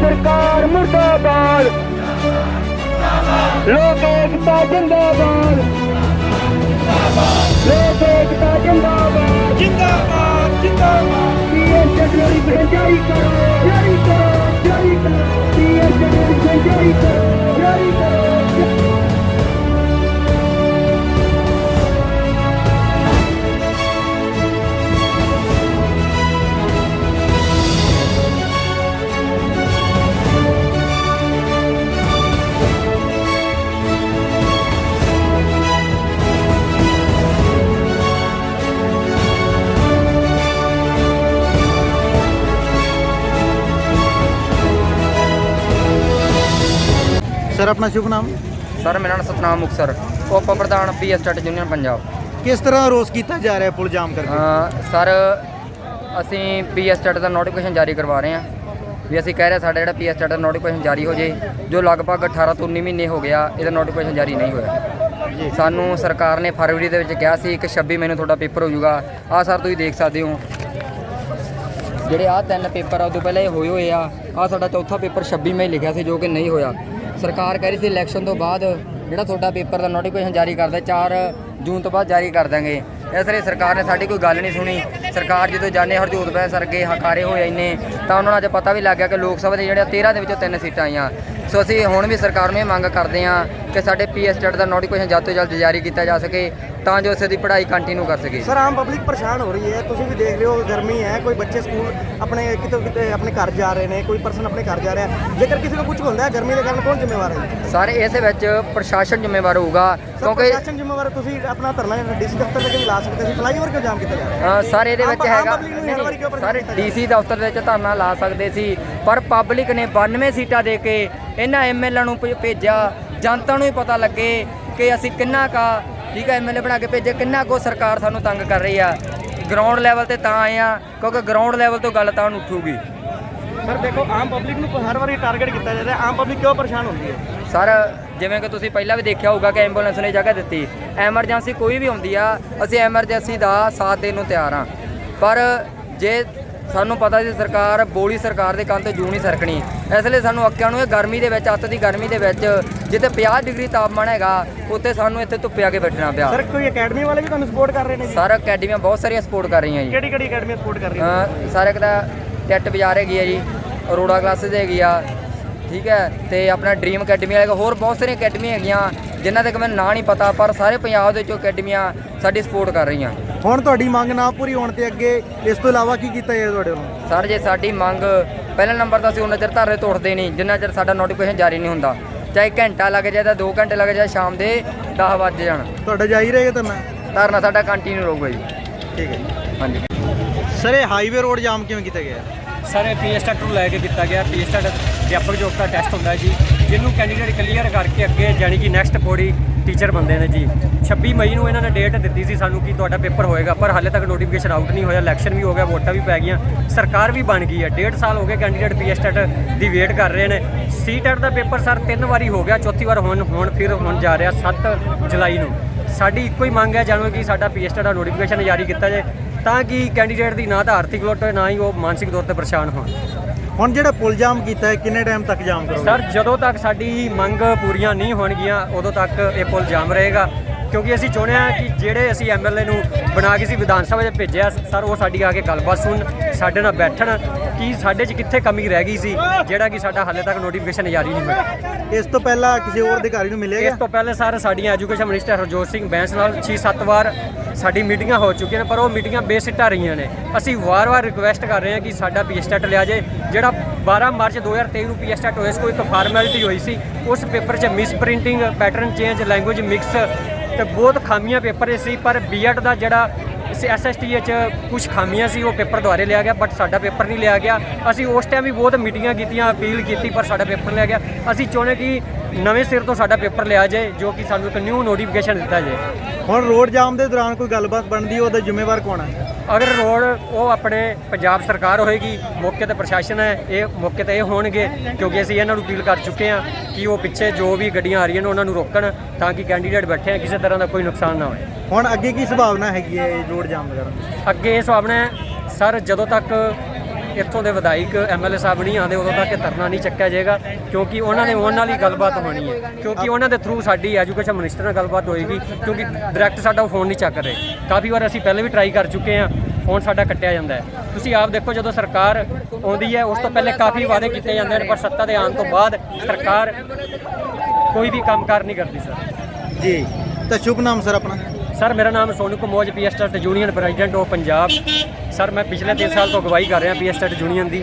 ਸਰਕਾਰ ਮੁਰਦਾਬਾਦ। ਲੋਕ ਏਕਤਾ ਜਿੰਦਾਬਾਦ। ਲੋਕ ਏਕਤਾ ਜਿੰਦਾਬਾਦ। ਜਿੰਦਾਬਾਦ ਜਿੰਦਾਬਾਦ। ਪੀਐਸ ਜਨਵਰੀ ਜਾਰੀ ਕਰੋ ਜਾਰੀ ਕਰੋ ਜਾਰੀ ਕਰੋ। ਪੀਐਸ ਜਨਵਰੀ ਜਾਰੀ ਕਰੋ। ਸਰ ਆਪਣਾ ਸ਼ੁਭ ਨਾਮ? ਸਰ ਮੇਰਾ ਨਾਮ ਸਤਨਾਮ ਮੁਕਸਰ ਉਪ ਪ੍ਰਧਾਨ P S state union Punjab. ਕਿਸ ਤਰ੍ਹਾਂ ਰੋਸ ਕੀਤਾ ਜਾ ਰਿਹਾ ਪੁਲ ਜਾਮ ਕਰਕੇ? ਅ, ਸਰ ਅਸੀਂ ਪੀ ਐਸ ਸਟੇਟ ਦਾ ਨੋਟੀਫਿਕੇਸ਼ਨ ਜਾਰੀ ਕਰਵਾ ਰਹੇ ਹਾਂ ਵੀ ਅਸੀਂ ਕਹਿ ਰਹੇ ਸਾਡਾ ਜਿਹੜਾ ਪੀ ਐਸ ਸਟੇਟ ਦਾ ਨੋਟੀਫਿਕੇਸ਼ਨ ਜਾਰੀ ਹੋ ਜੇ ਜੋ ਲਗਭਗ 18 ਤੋਂ 19 ਮਹੀਨੇ ਹੋ ਗਿਆ ਇਹਦਾ ਨੋਟੀਫਿਕੇਸ਼ਨ ਜਾਰੀ ਨਹੀਂ ਹੋਇਆ। ਸਾਨੂੰ ਸਰਕਾਰ ਨੇ ਫਰਵਰੀ ਦੇ ਵਿੱਚ ਕਿਹਾ ਸੀ ਕਿ 26 ਮਹੀਨੇ ਤੁਹਾਡਾ ਪੇਪਰ ਹੋ ਜਾਊਗਾ। ਆਹ ਸਰ ਤੁਸੀਂ ਦੇਖ ਸਕਦੇ ਹੋ। ਜਿਹੜੇ ਆਹ ਤਿੰਨ ਪੇਪਰ ਆ ਉਦੋਂ ਪਹਿਲਾਂ ਇਹ ਹੋਏ ਹੋਏ ਆ। ਆਹ ਸਾਡਾ ਚੌਥਾ ਪੇਪਰ 26 ਮਈ ਲਿਖਿਆ ਸੀ ਜੋ ਕਿ ਨਹੀਂ ਹੋਇਆ। ਸਰਕਾਰ ਕਹਿ ਰਹੀ ਸੀ ਇਲੈਕਸ਼ਨ ਤੋਂ ਬਾਅਦ ਜਿਹੜਾ ਤੁਹਾਡਾ ਪੇਪਰ ਦਾ ਨੋਟੀਫਿਕੇਸ਼ਨ ਜਾਰੀ ਕਰਦਾ 4 ਜੂਨ ਤੋਂ ਬਾਅਦ ਜਾਰੀ ਕਰ ਦਾਂਗੇ ਇਸ ਲਈ ਸਰਕਾਰ ਨੇ ਸਾਡੀ ਕੋਈ ਗੱਲ ਨਹੀਂ ਸੁਣੀ। ਸਰਕਾਰ ਜਦੋਂ ਜਾਣੇ ਹਰਜੋਤ ਬੈਂਸ ਸਰਗੇ ਹਕਾਰੇ ਹੋਏ ਇੰਨੇ, ਤਾਂ ਉਹਨਾਂ ਨੂੰ ਅੱਜ ਪਤਾ ਵੀ ਲੱਗ ਗਿਆ ਕਿ ਲੋਕ ਸਭਾ ਦੇ ਜਿਹੜੇ 13 ਦੇ ਵਿੱਚੋਂ ਤਿੰਨ ਸੀਟਾਂ ਆਈਆਂ। ਸੋ ਅਸੀਂ ਹੁਣ ਵੀ ਸਰਕਾਰ ਨੂੰ ਇਹ ਮੰਗ ਕਰਦੇ ਹਾਂ ਕਿ ਸਾਡੇ ਪੀਐਸ ਸਟੇਟ ਦਾ ਨੋਟੀਫਿਕੇਸ਼ਨ ਜਲਦ ਤੋਂ ਜਲਦ ਜਾਰੀ ਕੀਤਾ ਜਾ ਸਕੇ। ਤਾਂ ਜੋ ਅਸੀਂ ਦੀ ਪੜ੍ਹਾਈ ਕੰਟੀਨਿਊ ਕਰ ਸਕੀਏ। ਸਰ ਆਮ ਪਬਲਿਕ ਪਰੇਸ਼ਾਨ ਹੋ ਰਹੀ ਹੈ। ਤੁਸੀਂ ਵੀ ਦੇਖ ਲਿਓ ਗਰਮੀ ਹੈ ਕੋਈ ਬੱਚੇ ਸਕੂਲ ਆਪਣੇ ਕਿਤੇ ਕਿਤੇ ਆਪਣੇ ਘਰ ਜਾ ਰਹੇ ਨੇ ਕੋਈ ਪਰਸਨ ਆਪਣੇ ਘਰ ਜਾ ਰਿਹਾ। ਜੇਕਰ ਕਿਸੇ ਨੂੰ ਕੁਝ ਹੁੰਦਾ ਹੈ ਗਰਮੀ ਦੇ ਕਾਰਨ ਕੌਣ ਜ਼ਿੰਮੇਵਾਰ ਹੈ? ਸਾਰੇ ਇਸ ਵਿੱਚ ਪ੍ਰਸ਼ਾਸਨ ਜ਼ਿੰਮੇਵਾਰ ਹੋਊਗਾ ਕਿਉਂਕਿ ਪ੍ਰਸ਼ਾਸਨ ਜ਼ਿੰਮੇਵਾਰ ਹੈ, ਤੁਸੀਂ ਆਪਣਾ ਧਰਨਾ ਡੀਸੀ ਦਫ਼ਤਰ ਤੱਕ ਵੀ ਲਾ ਸਕਦੇ ਸੀ ਫਲਾਈਓਵਰ ਕਿਉਂ ਜਾਮ ਕੀਤਾ ਜਾ ਰਿਹਾ? ਹੈ ਅ, ਸਰ ਇਹਦੇ ਵਿੱਚ ਆਮ- ਆਮ ਹੈਗਾ public ਨੂੰ ਹਰ ਵਾਰੀ ਕਿਉਂ ਪਰੇਸ਼ਾਨ ਸਾਰੇ ਕੀਤਾ ਜਾ ਡੀਸੀ ਦਫ਼ਤਰ ਵਿੱਚ ਧਰਨਾ ਲਾ ਸਕਦੇ ਸੀ ਪਰ ਪਬਲਿਕ ਨੇ 92 ਸੀਟਾਂ ਦੇ ਕੇ ਇਹਨਾਂ ਐਮਐਲਏ ਨੂੰ ਭੇ- ਭੇਜਿਆ। ਜਨਤਾ ਨੂੰ ਹੀ ਪਤਾ ਲੱਗੇ ਕਿ ਅਸੀਂ ਕਿੰਨਾ ਕਾ ਠੀਕ ਹੈ ਐਮਐਲਏ ਬਣਾ ਕੇ ਭੇਜੇ ਕਿੰਨਾ ਕੋ ਸਰਕਾਰ ਸਾਨੂੰ ਤੰਗ ਕਰ ਰਹੀ ਆ। ਗਰਾਊਂਡ ਲੈਵਲ ਤੇ ਤਾਂ ਆਏ ਆ ਕਿਉਂਕਿ ਗਰਾਊਂਡ ਲੈਵਲ ਤੋਂ ਗੱਲ ਤਾਂ ਉੱਠੂਗੀ। ਸਰ ਦੇਖੋ ਆਮ ਪਬਲਿਕ ਨੂੰ ਹਰ ਵਾਰੀ ਟਾਰਗੇਟ ਕੀਤਾ ਜਾ ਰਿਹਾ। ਹੈ ਆਮ ਪਬਲਿਕ ਕਿਉਂ ਪਰੇਸ਼ਾਨ ਹੁੰਦੀ ਹੈ? ਸਰ ਜਿਵੇਂ ਕਿ ਤੁਸੀਂ ਪਹਿਲਾਂ ਵੀ ਦੇਖਿਆ ਹੋਊਗਾ ਕਿ ਐਂਬੂਲੈਂਸ ਨੇ ਜਗ੍ਹਾ ਦਿੱਤੀ। ਐਮਰਜੈਂਸੀ ਕੋਈ ਵੀ ਹੁੰਦੀ ਆ ਅਸੀਂ ਐਮਰਜੈਂਸੀ ਦਾ ਸਾਥ ਦੇਣ ਨੂੰ ਤਿਆਰ ਆ। ਪਰ ਜੇ ਸਾਨੂੰ ਪਤਾ ਸੀ ਸਰਕਾਰ ਬੋਲੀ ਸਰਕਾਰ ਦੇ ਕੰਨ ਤੇ ਜੂ ਨਹੀਂ ਸਰਕਣੀ। ਇਸ ਲਈ ਸਾਨੂੰ ਅੱਕਿਆਂ ਨੂੰ ਇਹ ਗਰਮੀ ਦੇ ਵਿੱਚ ਅੱਤ ਦੀ ਗਰਮੀ ਦੇ ਵਿੱਚ ਜਿੱਥੇ 50 ਡਿਗਰੀ ਤਾਪਮਾਨ ਹੈਗਾ ਉੱਥੇ ਸਾਨੂੰ ਇੱਥੇ ਧੁੱਪੇ ਆ ਕੇ ਬੈਠਣਾ ਪਿਆ। ਸਰ ਕੋਈ ਅਕੈਡਮੀ ਵਾਲੇ ਵੀ ਤੁਹਾਨੂੰ ਸਪੋਰਟ ਕਰ ਰਹੇ ਨੇ ਜੀ? ਸਰ ਅਕੈਡਮੀਆਂ ਬਹੁਤ ਸਾਰੀਆਂ ਸਪੋਰਟ ਕਰ ਰਹੀਆਂ ਜੀ। ਕਿਹੜੀ ਕਿਹੜੀ ਅਕੈਡਮੀ ਸਪੋਰਟ ਕਰ ਰਹੀ ਹੈ ਅ, ਸਰ ਇੱਕ ਤਾਂ ਟੈਟ ਬਾਜ਼ਾਰ ਹੈਗੀ ਆ ਜੀ ਅਰੋੜਾ ਕਲਾਸਿਸ ਹੈਗੀ ਆ ਠੀਕ ਹੈ ਤੇ ਆਪਣਾ ਡ੍ਰੀਮ ਅਕੈਡਮੀ ਵਾਲੇ ਹੋਰ ਬਹੁਤ ਸਾਰੀਆਂ ਅਕੈਡਮੀਆਂ ਹੈਗੀਆਂ ਜਿਨ੍ਹਾਂ ਤੱਕ ਮੈਨੂੰ ਨਾਂ ਨਹੀਂ ਪਤਾ ਪਰ ਸਾਰੇ ਪੰਜਾਬ ਦੇ ਵਿੱਚੋਂ ਅਕੈਡਮੀਆਂ ਸਾਡੀ ਸਪੋਰਟ ਕਰ ਰਹੀਆਂ। ਹੁਣ ਤੁਹਾਡੀ ਮੰਗ ਨਾ ਪੂਰੀ ਹੋਣ ਤੇ ਅੱਗੇ ਇਸ ਤੋਂ ਇਲਾਵਾ ਕੀ ਕੀਤਾ ਜਾਏ ਤੁਹਾਡੇ ਵੱਲੋਂ? ਸਰ ਜੇ ਸਾਡੀ ਮੰਗ ਪਹਿਲੇ ਨੰਬਰ ਤਾਂ ਅਸੀਂ ਉਹਨਾਂ ਚਿਰ ਧਰਨੇ ਤੋੜਦੇ ਨਹੀਂ ਜਿੰਨਾ ਚਿਰ ਸਾਡਾ ਨੋਟੀਫਿਕੇਸ਼ਨ ਜਾਰੀ ਨਹੀਂ ਹੁੰਦਾ। ਚਾਹੇ ਘੰਟਾ ਲੱਗ ਜਾਏ ਤਾਂ 2 ਘੰਟੇ ਲੱਗ ਜਾਏ ਸ਼ਾਮ ਦੇ 10 ਵੱਜ ਜਾਣ। ਤੁਹਾਡਾ ਜਾਰੀ ਰਹੇਗਾ ਧਰਨਾ? ਧਰਨਾ ਸਾਡਾ ਕੰਟੀਨਿਊ ਰਹੂਗਾ ਜੀ। ਠੀਕ ਹੈ ਜੀ। ਹਾਂਜੀ। ਸਰ ਇਹ ਹਾਈਵੇ ਰੋਡ ਜਾਮ ਕਿਵੇਂ ਕੀਤਾ ਗਿਆ? ਸਰ ਇਹ ਪੀਐਸਟੈਟ ਨੂੰ ਲੈ ਕੇ ਕੀਤਾ ਗਿਆ। ਪੀਐਸਟੈਟ ਵਿਆਪਕ ਯੋਗਤਾ ਟੈਸਟ ਹੁੰਦਾ ਹੈ ਜੀ ਜਿਹਨੂੰ ਕੈਂਡੀਡੇਟ ਕਲੀਅਰ ਕਰਕੇ ਅੱਗੇ ਜਾਣੀ ਕਿ ਨੈਕਸਟ ਪੌੜੀ ਟੀਚਰ ਬੰਦੇ ਨੇ ਜੀ। 26 ਮਈ ਨੂੰ ਇਹਨਾਂ ਨੇ ਡੇਟ ਦਿੱਤੀ ਸੀ ਸਾਨੂੰ ਕਿ ਤੁਹਾਡਾ ਪੇਪਰ ਹੋਏਗਾ, ਪਰ ਹਾਲੇ ਤੱਕ ਨੋਟੀਫਿਕੇਸ਼ਨ ਆਊਟ ਨਹੀਂ ਹੋਇਆ ਇਲੈਕਸ਼ਨ ਵੀ ਹੋ ਗਿਆ, ਵੋਟਾਂ ਵੀ ਪੈ ਗਈਆਂ, ਸਰਕਾਰ ਵੀ ਬਣ ਗਈ ਹੈ। ਡੇਢ ਸਾਲ ਹੋ ਗਏ ਕੈਂਡੀਡੇਟ ਪੀਐਸਟੈਟ ਦੀ ਵੇਟ ਕਰ ਰਹੇ ਨੇ। ਸੀਟੈਟ ਦਾ ਪੇਪਰ ਸਰ ਤਿੰਨ ਵਾਰੀ ਹੋ ਗਿਆ, ਚੌਥੀ ਵਾਰ ਹੁਣ ਹੁਣ ਫਿਰ ਹੁਣ ਜਾ ਰਿਹਾ 7 ਜੁਲਾਈ ਨੂੰ। ਸਾਡੀ ਇੱਕੋ ਹੀ ਮੰਗ ਹੈ ਜਾਣੋ ਕਿ ਸਾਡਾ ਪੀਐਸਟੈਟ ਦਾ ਨੋਟੀਫਿਕੇਸ਼ਨ ਜਾਰੀ ਕੀਤਾ ਜਾਏ, ਤਾਂ ਕਿ ਕੈਂਡੀਡੇਟ ਦੀ ਨਾ ਤਾਂ ਆਰਥਿਕ ਲੋਟ ਹੋਏ ਨਾ ਹੀ ਉਹ ਮਾਨਸਿਕ ਤੌਰ ਤੇ ਪਰੇਸ਼ਾਨ ਹੋਣ। ਹੁਣ ਜਿਹੜਾ ਪੁਲ ਜਾਮ ਕੀਤਾ ਹੈ, ਕਿੰਨੇ ਟਾਈਮ ਤੱਕ ਜਾਮ ਕਰੋਗੇ? ਸਰ, ਜਦੋਂ ਤੱਕ ਸਾਡੀ ਮੰਗ ਪੂਰੀਆਂ ਨਹੀਂ ਹੋਣਗੀਆਂ, ਉਦੋਂ ਤੱਕ ਇਹ ਪੁਲ ਜਾਮ ਰਹੇਗਾ। ਕਿਉਂਕਿ ਅਸੀਂ ਚਾਹੁੰਦੇ ਹਾਂ ਕਿ ਜਿਹੜੇ ਅਸੀਂ ਐਮਐਲਏ ਨੂੰ ਬਣਾ ਕੇ ਸੀ ਵਿਧਾਨ ਸਭਾ 'ਚ ਭੇਜਿਆ, ਸਰ, ਉਹ ਸਾਡੀ ਆ ਕੇ ਗੱਲਬਾਤ ਸੁਣ, ਸਾਡੇ ਨਾਲ ਬੈਠਣ, ਕਿ ਸਾਡੇ 'ਚ ਕਿੱਥੇ ਕਮੀ ਰਹਿ ਗਈ ਸੀ, ਜਿਹੜਾ ਕਿ ਸਾਡਾ ਹਾਲੇ ਤੱਕ ਨੋਟੀਫਿਕੇਸ਼ਨ ਜਾਰੀ ਨਹੀਂ ਹੋਇਆ। ਇਸ ਤੋਂ ਪਹਿਲਾਂ ਕਿਸੇ ਹੋਰ ਅਧਿਕਾਰੀ ਨੂੰ ਮਿਲੇਗਾ ਇਸ ਤੋਂ ਪਹਿਲੇ ਸਰ ਸਾਡੀਆਂ ਐਜੂਕੇਸ਼ਨ ਮਿਨਿਸਟਰ ਹਰਜੋਤ ਸਿੰਘ ਬੈਂਸ ਨਾਲ 6-7 ਵਾਰ ਸਾਡੀ ਮੀਟਿੰਗਾਂ ਹੋ ਚੁੱਕੀਆਂ ਨੇ ਪਰ ਉਹ ਮੀਟਿੰਗਾਂ ਬੇਸਿੱਟਾ ਰਹੀਆਂ ਨੇ। ਅਸੀਂ ਵਾਰ-ਵਾਰ ਰਿਕੁਐਸਟ ਕਰ ਰਹੇ ਹਾਂ ਕਿ ਸਾਡਾ ਪੀਐਸਟੈਟ ਲਿਆ ਜੇ ਜਿਹੜਾ 12 ਮਾਰਚ 2023 ਨੂੰ ਪੀਐਸਟੈਟ ਹੋਇਆ ਸੀ ਕੋਈ ਇੱਕ ਫਾਰਮੈਲਿਟੀ ਹੋਈ ਸੀ ਉਸ ਪੇਪਰ 'ਚ misprinting pattern change language mix ਤੇ ਬਹੁਤ ਖਾਮੀਆਂ ਪੇਪਰ ਸੀ ਪਰ ਬੀਐਡ ਦਾ ਜਿਹੜਾ ਐਸਐਸਟੀ ਚ ਕੁਝ ਖਾਮੀਆਂ ਸੀ ਉਹ ਪੇਪਰ ਦੁਆਰੇ ਲਿਆ ਗਿਆ ਬਟ ਸਾਡਾ ਪੇਪਰ ਨਹੀਂ ਲਿਆ ਗਿਆ। ਅਸੀਂ ਉਸ ਟਾਈਮ ਵੀ ਬਹੁਤ ਮੀਟਿੰਗਾਂ ਕੀਤੀਆਂ ਅਪੀਲ ਕੀਤੀ ਪਰ ਸਾਡਾ ਪੇਪਰ ਲਿਆ ਗਿਆ। ਅਸੀਂ ਚਾਹੁੰਦੇ ਕਿ ਨਵੇਂ ਸਿਰ ਤੋਂ ਸਾਡਾ ਪੇਪਰ ਲਿਆ ਜਾਏ ਜੋ ਕਿ ਸਾਨੂੰ ਇੱਕ ਨਿਊ ਨੋਟੀਫਿਕੇਸ਼ਨ ਦਿੱਤਾ ਜਾਏ। ਹੁਣ ਰੋਡ ਜਾਮ ਦੇ ਦੌਰਾਨ ਕੋਈ ਗੱਲਬਾਤ ਬਣਦੀ ਹੈ ਉਹਦਾ ਜ਼ਿੰਮੇਵਾਰ ਕੌਣ ਹੈ ਅਗਰ ਰੋਡ ਉਹ ਆਪਣੇ ਪੰਜਾਬ ਸਰਕਾਰ ਹੋਏਗੀ ਮੌਕੇ ਤੇ ਪ੍ਰਸ਼ਾਸਨ ਹੈ ਇਹ ਮੌਕੇ ਤੇ ਇਹ ਹੋਣਗੇ ਕਿਉਂਕਿ ਅਸੀਂ ਇਹਨਾਂ ਨੂੰ ਅਪੀਲ ਕਰ ਚੁੱਕੇ ਹਾਂ ਕਿ ਉਹ ਪਿੱਛੇ ਜੋ ਵੀ ਗੱਡੀਆਂ ਆ ਰਹੀਆਂ ਨੇ ਉਹਨਾਂ ਨੂੰ ਰੋਕਣ ਤਾਂ ਕਿ ਕੈਂਡੀਡੇਟ ਬੈਠੇ ਆ ਕਿਸੇ ਤਰ੍ਹਾਂ ਦਾ ਕੋਈ ਨੁਕਸਾਨ ਨਾ ਹੋਏ। ਹੁਣ ਅੱਗੇ ਕੀ ਸੰਭਾਵਨਾ ਹੈਗੀ ਹੈ ਇਹ ਰੋਡ ਜਾਮ ਵਗੈਰਾ? ਅੱਗੇ ਇਹ ਸੁਭਾਵਨਾ ਹੈ ਸਰ ਜਦੋਂ ਤੱਕ ਇੱਥੋਂ ਦੇ ਵਿਧਾਇਕ ਐਮਐਲਏ ਸਾਹਿਬ ਨਹੀਂ ਆਉਂਦੇ ਉਦੋਂ ਤੱਕ ਇਹ ਧਰਨਾ ਨਹੀਂ ਚੱਕਿਆ ਜਾਏਗਾ ਕਿਉਂਕਿ ਉਹਨਾਂ ਨੇ ਉਹਨਾਂ ਨਾਲ ਹੀ ਗੱਲਬਾਤ ਹੋਣੀ ਹੈ। ਕਿਉਂਕਿ ਉਹਨਾਂ ਦੇ ਥਰੂ ਸਾਡੀ ਐਜੂਕੇਸ਼ਨ ਮਿਨਿਸਟਰ ਨਾਲ ਗੱਲਬਾਤ ਹੋਏਗੀ ਕਿਉਂਕਿ ਡਾਇਰੈਕਟ ਸਾਡਾ ਫੋਨ ਨਹੀਂ ਚੱਕ ਰਹੇ। ਕਾਫੀ ਵਾਰ ਅਸੀਂ ਪਹਿਲੇ ਵੀ ਟਰਾਈ ਕਰ ਚੁੱਕੇ ਹਾਂ ਫੋਨ ਸਾਡਾ ਕੱਟਿਆ ਜਾਂਦਾ ਹੈ। ਤੁਸੀਂ ਆਪ ਦੇਖੋ ਜਦੋਂ ਸਰਕਾਰ ਆਉਂਦੀ ਹੈ ਉਸ ਤੋਂ ਪਹਿਲੇ ਕਾਫੀ ਵਾਅਦੇ ਕੀਤੇ ਜਾਂਦੇ ਨੇ ਪਰ ਸੱਤਾ ਦੇ ਆਉਣ ਤੋਂ ਬਾਅਦ ਸਰਕਾਰ ਕੋਈ ਵੀ ਕੰਮਕਾਰ ਨਹੀਂ ਕਰਦੀ ਸਰ। ਜੀ। ਤਾਂ ਸ਼ੁਭ ਨਾਮ ਸਰ ਆਪਣਾ। ਸਰ, ਮੇਰਾ ਨਾਮ Sonu Kamboj ਪੀਐਸਟਰ union president of Punjab sir, ਮੈਂ ਪਿਛਲੇ 3 ਸਾਲ ਤੋਂ ਅਗਵਾਈ ਕਰ ਰਿਹਾ ਪੀਐਸਟਰ ਯੂਨੀਅਨ ਦੀ।